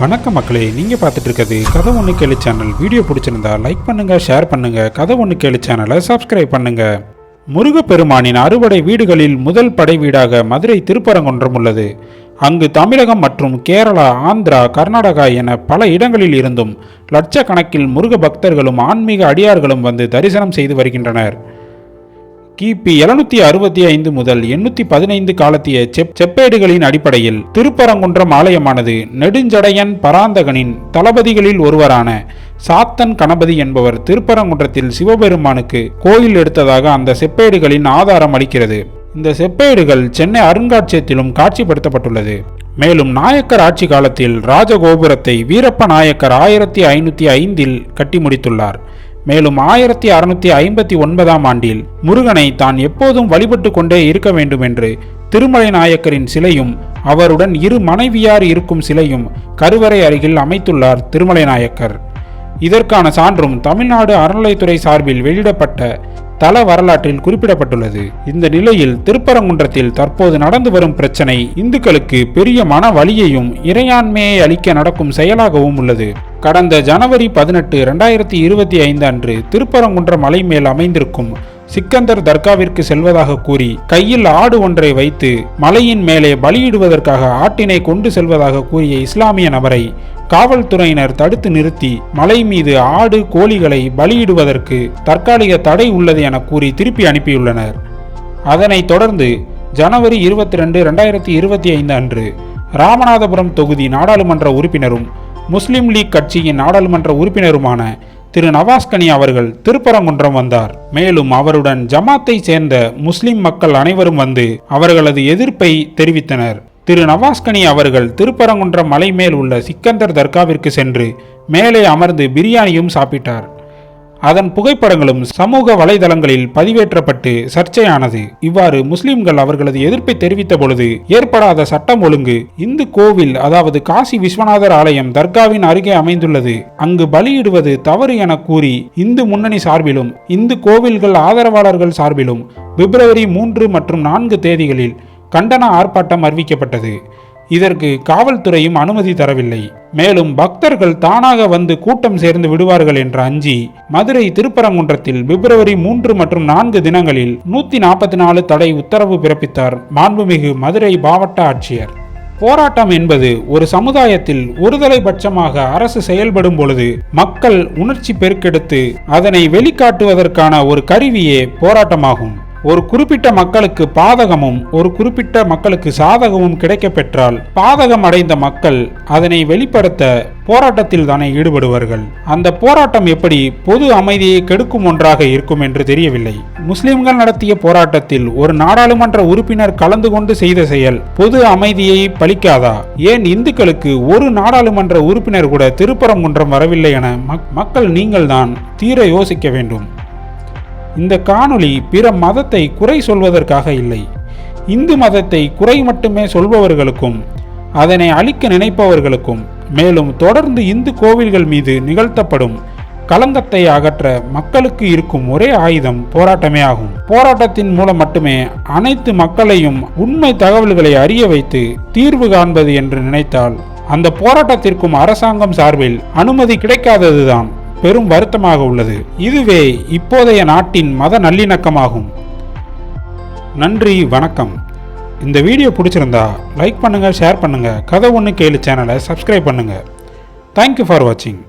வணக்கம் மக்களே நீங்கள் பார்த்துட்டு இருக்கிறது கதை ஒன்று கேளு சேனல். வீடியோ பிடிச்சிருந்தா லைக் பண்ணுங்கள் ஷேர் பண்ணுங்கள் கதை ஒன்று கேளு சேனலை சப்ஸ்கிரைப் பண்ணுங்கள் முருகப்பெருமானின் அறுவடை வீடுகளில் முதல் படை வீடாக மதுரை திருப்பரங்குன்றம் உள்ளது. அங்கு தமிழகம் மற்றும் கேரளா ஆந்திரா கர்நாடகா என பல இடங்களில் இருந்தும் லட்சக்கணக்கில் முருக பக்தர்களும் ஆன்மீக அடியார்களும் வந்து தரிசனம் செய்து வருகின்றனர். கிபி எழுநூத்தி அறுபத்தி ஐந்து முதல் எண்ணூத்தி பதினைந்து காலத்திய செப் செப்பேடுகளின் அடிப்படையில் திருப்பரங்குன்றம் ஆலயமானது நெடுஞ்சடையன் பராந்தகனின் தளபதிகளில் ஒருவரான சாத்தன் கணபதி என்பவர் திருப்பரங்குன்றத்தில் சிவபெருமானுக்கு கோயில் எடுத்ததாக அந்த செப்பேடுகளின் ஆதாரம் அளிக்கிறது. இந்த செப்பேடுகள் சென்னை அருங்காட்சியகத்திலும் காட்சிப்படுத்தப்பட்டுள்ளது. மேலும் நாயக்கர் ஆட்சி காலத்தில் ராஜகோபுரத்தை வீரப்ப நாயக்கர் ஆயிரத்தி ஐநூத்தி ஐந்தில் கட்டி முடித்துள்ளார். மேலும் ஆயிரத்தி அறுநூத்தி ஐம்பத்தி ஒன்பதாம் ஆண்டில் முருகனை தான் எப்போதும் வழிபட்டு கொண்டே இருக்க வேண்டும் என்று திருமலை நாயக்கரின் சிலையும் அவருடன் இரு மனைவியார் இருக்கும் சிலையும் கருவறை அருகில் அமைத்துள்ளார் திருமலை நாயக்கர். இதற்கான சான்றும் தமிழ்நாடு அறநிலைத்துறை சார்பில் வெளியிடப்பட்ட தல வரலாற்றில் குறிப்பிடப்பட்டுள்ளது. இந்த நிலையில் திருப்பரங்குன்றத்தில் தற்போது நடந்து வரும் பிரச்சனை இந்துக்களுக்கு பெரிய மன வலியையும் இறையாண்மையை அளிக்க நடக்கும் செயலாகவும் உள்ளது. கடந்த ஜனவரி பதினெட்டு இரண்டாயிரத்தி இருபத்தி ஐந்து அன்று திருப்பரங்குன்ற மலை மேல் அமைந்திருக்கும் சிக்கந்தர் தர்காவிற்கு செல்வதாக கூறி கையில் ஆடு ஒன்றை வைத்து மலையின் மேலே பலியிடுவதற்காக ஆட்டினை கொண்டு செல்வதாக கூறிய இஸ்லாமிய நபரை காவல்துறையினர் தடுத்து நிறுத்தி மலை மீது ஆடு கோழிகளை பலியிடுவதற்கு தற்காலிக தடை உள்ளது என கூறி திருப்பி அனுப்பியுள்ளனர். அதனைத் தொடர்ந்து ஜனவரி இருபத்தி ரெண்டு ரெண்டாயிரத்தி இருபத்தி ஐந்து அன்று ராமநாதபுரம் தொகுதி நாடாளுமன்ற உறுப்பினரும் முஸ்லிம் லீக் கட்சியின் நாடாளுமன்ற உறுப்பினருமான திரு நவாஸ்கனி அவர்கள் திருப்பரங்குன்றம் வந்தார். மேலும் அவருடன் ஜமாத்தை சேர்ந்த முஸ்லிம் மக்கள் அனைவரும் வந்து அவர்களது எதிர்ப்பை தெரிவித்தனர். திரு நவாஸ்கனி அவர்கள் திருப்பரங்குன்றம் மலை மேல் உள்ள சிக்கந்தர் தர்காவிற்கு சென்று மேலே அமர்ந்து பிரியாணியும் சாப்பிட்டார். அதன் புகைப்படங்களும் சமூக வலைதளங்களில் பதிவேற்றப்பட்டு சர்ச்சையானது. இவ்வாறு முஸ்லிம்கள் அவர்களது எதிர்ப்பை தெரிவித்த பொழுது ஏற்படாத சட்டம் ஒழுங்கு இந்து கோவில் அதாவது காசி விஸ்வநாதர் ஆலயம் தர்காவின் அருகே அமைந்துள்ளது. அங்கு பலியிடுவது தவறு என கூறி இந்து முன்னணி சார்பிலும் இந்து கோவில்கள் ஆதரவாளர்கள் சார்பிலும் பிப்ரவரி மூன்று மற்றும் நான்கு தேதிகளில் கண்டன ஆர்ப்பாட்டம் அறிவிக்கப்பட்டது. இதற்கு காவல்துறையும் அனுமதி தரவில்லை. மேலும் பக்தர்கள் தானாக வந்து கூட்டம் சேர்ந்து விடுவார்கள் என்ற அஞ்சி மதுரை திருப்பரங்குன்றத்தில் பிப்ரவரி மூன்று மற்றும் நான்கு தினங்களில் நூத்தி நாற்பத்தி நாலு தடை உத்தரவு பிறப்பித்தார் மாண்புமிகு மதுரை மாவட்ட ஆட்சியர். போராட்டம் என்பது ஒரு சமுதாயத்தில் ஒருதலை பட்சமாக அரசு செயல்படும் பொழுது மக்கள் உணர்ச்சி பெருக்கெடுத்து அதனை வெளிக்காட்டுவதற்கான ஒரு கருவியே போராட்டமாகும். ஒரு குறிப்பிட்ட மக்களுக்கு பாதகமும் ஒரு குறிப்பிட்ட மக்களுக்கு சாதகமும் கிடைக்கப் பெற்றால் பாதகம் அடைந்த மக்கள் அதனை வெளிப்படுத்த போராட்டத்தில் தானே ஈடுபடுவார்கள். அந்த போராட்டம் எப்படி பொது அமைதியை கெடுக்கும் ஒன்றாக இருக்கும் என்று தெரியவில்லை. முஸ்லிம்கள் நடத்திய போராட்டத்தில் ஒரு நாடாளுமன்ற உறுப்பினர் கலந்து கொண்டு செய்த செயல் பொது அமைதியை பலிக்காதா? ஏன் இந்துக்களுக்கு ஒரு நாடாளுமன்ற உறுப்பினர் கூட திருப்பரங்குன்றம் வரவில்லை என மக்கள் நீங்கள்தான் தீர யோசிக்க வேண்டும். இந்த காணொளி பிற மதத்தை குறை சொல்வதற்காக இல்லை. இந்து மதத்தை குறை மட்டுமே சொல்பவர்களுக்கும் அதனை அழிக்க நினைப்பவர்களுக்கும் மேலும் தொடர்ந்து இந்து கோவில்கள் மீது நிகழ்த்தப்படும் கலங்கத்தை அகற்ற மக்களுக்கு இருக்கும் ஒரே ஆயுதம் போராட்டமே ஆகும். போராட்டத்தின் மூலம் மட்டுமே அனைத்து மக்களையும் உண்மை தகவல்களை அறிய வைத்து தீர்வு காண்பது என்று நினைத்தால் அந்த போராட்டத்திற்கும் அரசாங்கம் சார்பில் அனுமதி கிடைக்காததுதான். பெரும் வருத்தமாக உள்ளது. இதுவே இப்போதைய நாட்டின் மத நல்லிணக்கமாகும். நன்றி வணக்கம். இந்த வீடியோ பிடிச்சிருந்தா லைக் பண்ணுங்கள் ஷேர் பண்ணுங்கள் கதை ஒன்று கேளு சேனலை சப்ஸ்கிரைப் பண்ணுங்கள் தேங்க்யூ ஃபார் வாட்சிங்